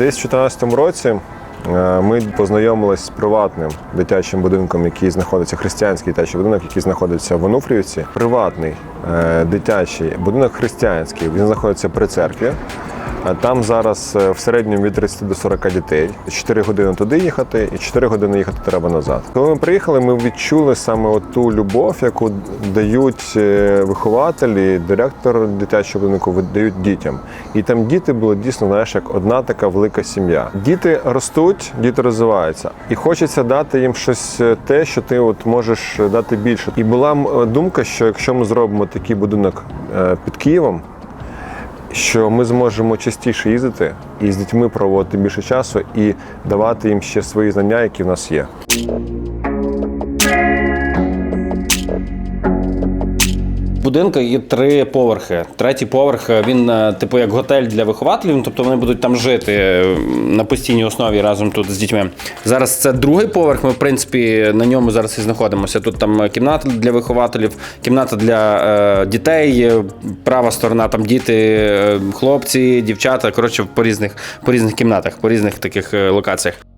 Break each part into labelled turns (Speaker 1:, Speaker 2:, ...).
Speaker 1: Десь у 2014 році е, ми познайомилися з приватним дитячим будинком, який знаходиться християнський дитячий будинок, який знаходиться в Онуфрівці. Приватний е, дитячий будинок християнський. Він знаходиться при церкві. Там зараз е, в середньому від 30 до 40 дітей. 4 години туди їхати, і 4 години їхати треба назад. Коли ми приїхали, ми відчули саме ту любов, яку дають е, вихователі, директор дитячого будинку видають дітям. І там діти були дійсно знаєш, як одна така велика сім'я. Діти ростуть, діти розвиваються, і хочеться дати їм щось е, те, що ти от можеш дати більше. І була думка, що якщо ми зробимо такий будинок під Києвом що ми зможемо частіше їздити і з дітьми проводити більше часу і давати їм ще свої знання, які в нас є.
Speaker 2: Будинку є три поверхи. Третій поверх е, він е, типу як готель для вихователів, ну, тобто вони будуть там жити е, на постійній основі разом тут з дітьми. Зараз це другий поверх. Ми в принципі на ньому зараз і знаходимося. Тут там кімната для вихователів, кімната для е, дітей, права сторона там діти, хлопці, дівчата. Коротше, по різних по різних кімнатах, по різних таких локаціях.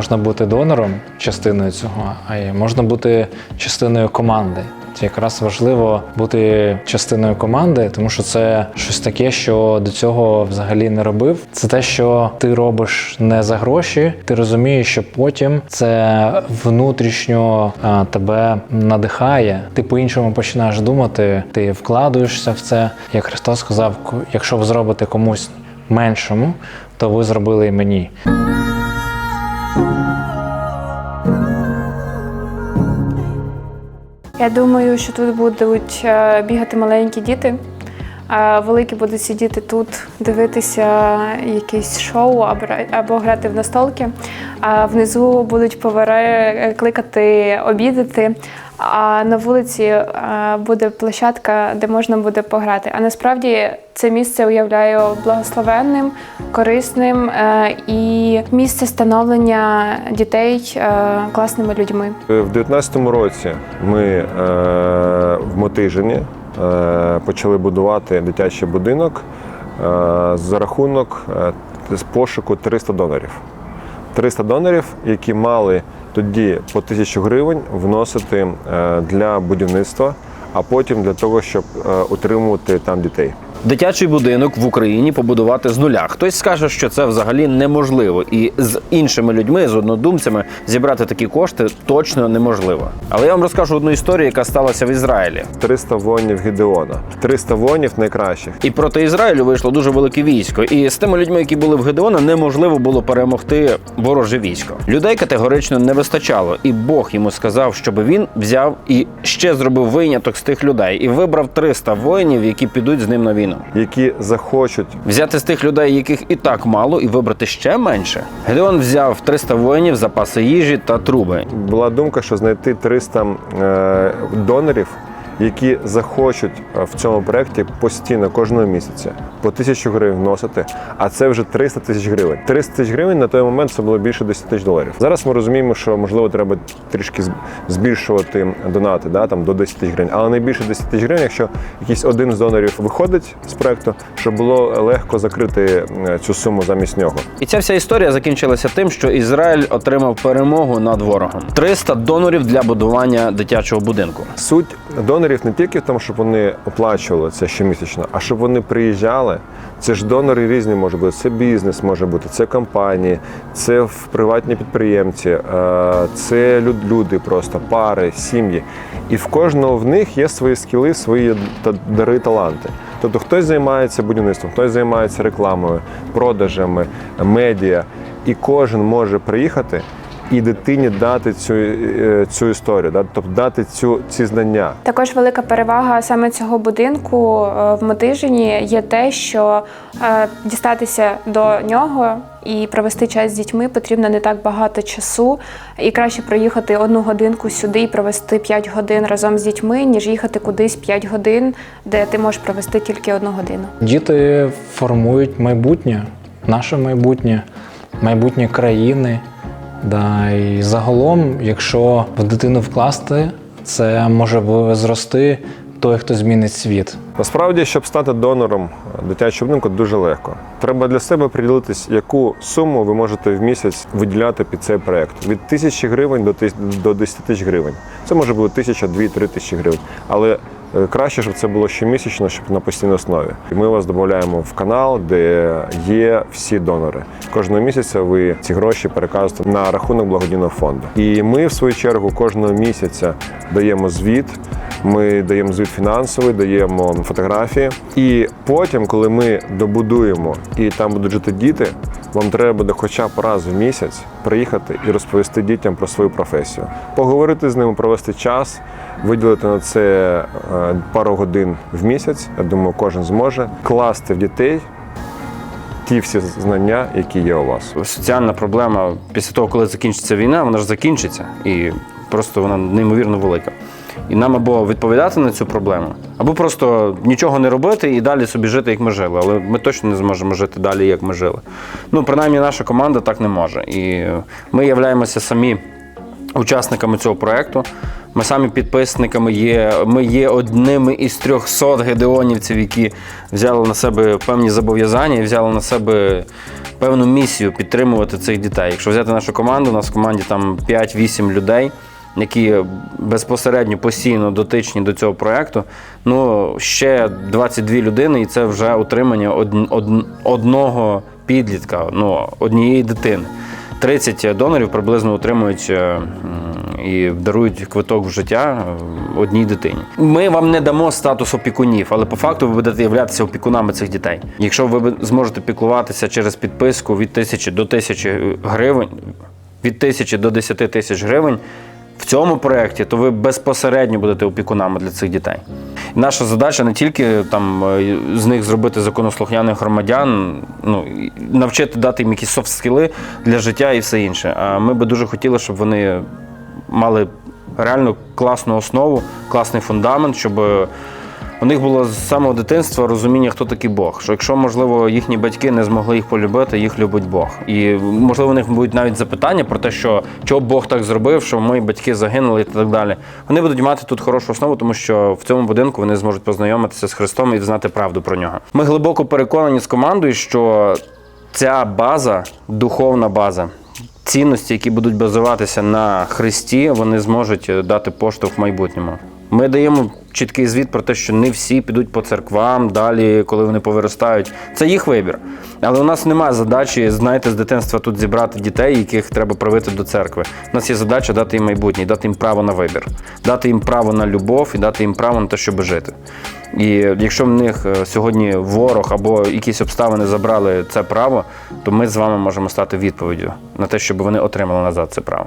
Speaker 3: Можна бути донором частиною цього, а й можна бути частиною команди. Це якраз важливо бути частиною команди, тому що це щось таке, що до цього взагалі не робив. Це те, що ти робиш не за гроші. Ти розумієш, що потім це внутрішньо а, тебе надихає. Ти по-іншому починаєш думати, ти вкладуєшся в це. Як Христос сказав, якщо ви зробите комусь меншому, то ви зробили і мені.
Speaker 4: Я думаю, що тут будуть е, бігати маленькі діти, великі будуть сидіти тут, дивитися якесь шоу або, грати в настолки. А внизу будуть повари кликати, обідати. А на вулиці е, буде площадка, де можна буде пограти. А насправді це місце уявляю благословенним, корисним е, і місце становлення дітей е, класними людьми.
Speaker 1: В 2019 році ми е, в Мотижині е, почали будувати дитячий будинок е, за рахунок е, з пошуку 300 донорів. 300 донорів, які мали тоді по тисячу гривень вносити е, для будівництва, а потім для того, щоб е, утримувати там дітей.
Speaker 2: Дитячий будинок в Україні побудувати з нуля. Хтось скаже, що це взагалі неможливо, і з іншими людьми, з однодумцями, зібрати такі кошти точно неможливо. Але я вам розкажу одну історію, яка сталася в Ізраїлі.
Speaker 1: 300 воїнів Гедеона, 300 воїнів найкращих.
Speaker 2: І проти Ізраїлю вийшло дуже велике військо. І з тими людьми, які були в Гедеона, неможливо було перемогти вороже військо. Людей категорично не вистачало, і Бог йому сказав, щоб він взяв і ще зробив виняток з тих людей і вибрав 300 воїнів, які підуть з ним на війну.
Speaker 1: Які захочуть
Speaker 2: Взяти з тих людей, яких і так мало, і вибрати ще менше. Гедеон взяв 300 воїнів, запаси їжі та труби.
Speaker 1: була думка, що знайти 300 е, донорів, які захочуть е, в цьому проєкті постійно кожного місяця по тисячу гривень вносити, а це вже 300 тисяч гривень. 300 тисяч гривень на той момент це було більше 10 тисяч доларів. Зараз ми розуміємо, що можливо треба трішки збільшувати донати, да, там до 10 тисяч гривень, але не більше 10 тисяч гривень, якщо якийсь один з донорів виходить з проєкту, щоб було легко закрити е, цю суму замість нього.
Speaker 2: І ця вся історія закінчилася тим, що Ізраїль отримав перемогу над ворогом. 300 донорів для будування дитячого будинку.
Speaker 1: Суть донорів не тільки в тому, щоб вони оплачували це щомісячно, а щоб вони приїжджали. Це ж донори різні можуть бути. Це бізнес може бути, це компанії, це в- приватні підприємці, е, це люди просто, пари, сім'ї. І в кожного в них є свої скіли, свої дари, таланти. Тобто хтось займається будівництвом, хтось займається рекламою, продажами, медіа. І кожен може приїхати і дитині дати цю, е, цю історію, да? тобто дати цю, ці знання.
Speaker 4: Також велика перевага саме цього будинку е, в Мотижині є те, що е, дістатися до нього і провести час з дітьми потрібно не так багато часу, і краще проїхати одну годинку сюди і провести 5 годин разом з дітьми, ніж їхати кудись 5 годин, де ти можеш провести тільки одну годину.
Speaker 3: Діти формують майбутнє, наше майбутнє, майбутнє країни. Да, і загалом, якщо в дитину вкласти це може зрости той, хто змінить світ.
Speaker 1: Насправді, щоб стати донором дитячого будинку, дуже легко. Треба для себе приділитись, яку суму ви можете в місяць виділяти під цей проект від тисячі гривень до тис- до 10 тисяч гривень. Це може бути тисяча, дві, три тисячі гривень. Але краще, щоб це було щомісячно, щоб на постійній основі. Ми вас додаємо в канал, де є всі донори. Кожного місяця ви ці гроші переказуєте на рахунок благодійного фонду. І ми, в свою чергу, кожного місяця даємо звіт. Ми даємо звіт фінансовий, даємо фотографії. І потім, коли ми добудуємо і там будуть жити діти, вам треба буде хоча б раз в місяць приїхати і розповісти дітям про свою професію, поговорити з ними, провести час, виділити на це е, пару годин в місяць. Я думаю, кожен зможе класти в дітей ті всі знання, які є у вас.
Speaker 2: Соціальна проблема після того, коли закінчиться війна, вона ж закінчиться і просто вона неймовірно велика. І нам або відповідати на цю проблему, або просто нічого не робити і далі собі жити, як ми жили. Але ми точно не зможемо жити далі, як ми жили. Ну, принаймні, наша команда так не може. І ми являємося самі учасниками цього проекту. Ми самі підписниками є. Ми є одними із 300 гедеонівців, які взяли на себе певні зобов'язання і взяли на себе певну місію підтримувати цих дітей. Якщо взяти нашу команду, у нас в команді там 5-8 людей, які безпосередньо постійно дотичні до цього проекту. Ну ще 22 людини, і це вже од- одного підлітка, ну однієї дитини. 30 донорів приблизно отримують е, і дарують квиток в життя е, одній дитині. Ми вам не дамо статус опікунів, але по факту ви будете являтися опікунами цих дітей. Якщо ви зможете піклуватися через підписку від тисячі до тисячі гривень, від тисячі до 10 тисяч гривень. В цьому проєкті, то ви безпосередньо будете опікунами для цих дітей. І наша задача не тільки там е, з них зробити законослухняних громадян, ну навчити дати їм якісь софт-скіли для життя і все інше. А ми би дуже хотіли, щоб вони мали реально класну основу, класний фундамент, щоб у них було з самого дитинства розуміння, хто такий Бог. Що якщо, можливо, їхні батьки не змогли їх полюбити, їх любить Бог. І можливо, у них будуть навіть запитання про те, що чого Бог так зробив, що мої батьки загинули і так далі. Вони будуть мати тут хорошу основу, тому що в цьому будинку вони зможуть познайомитися з Христом і знати правду про нього. Ми глибоко переконані з командою, що ця база, духовна база. Цінності, які будуть базуватися на Христі, вони зможуть дати поштовх в майбутньому. Ми даємо чіткий звіт про те, що не всі підуть по церквам далі, коли вони повиростають. Це їх вибір. Але у нас немає задачі, знаєте, з дитинства тут зібрати дітей, яких треба привити до церкви. У нас є задача дати їм майбутнє, дати їм право на вибір, дати їм право на любов і дати їм право на те, щоб жити. І якщо в них е, сьогодні ворог або якісь обставини забрали це право, то ми з вами можемо стати відповіддю на те, щоб вони отримали назад це право.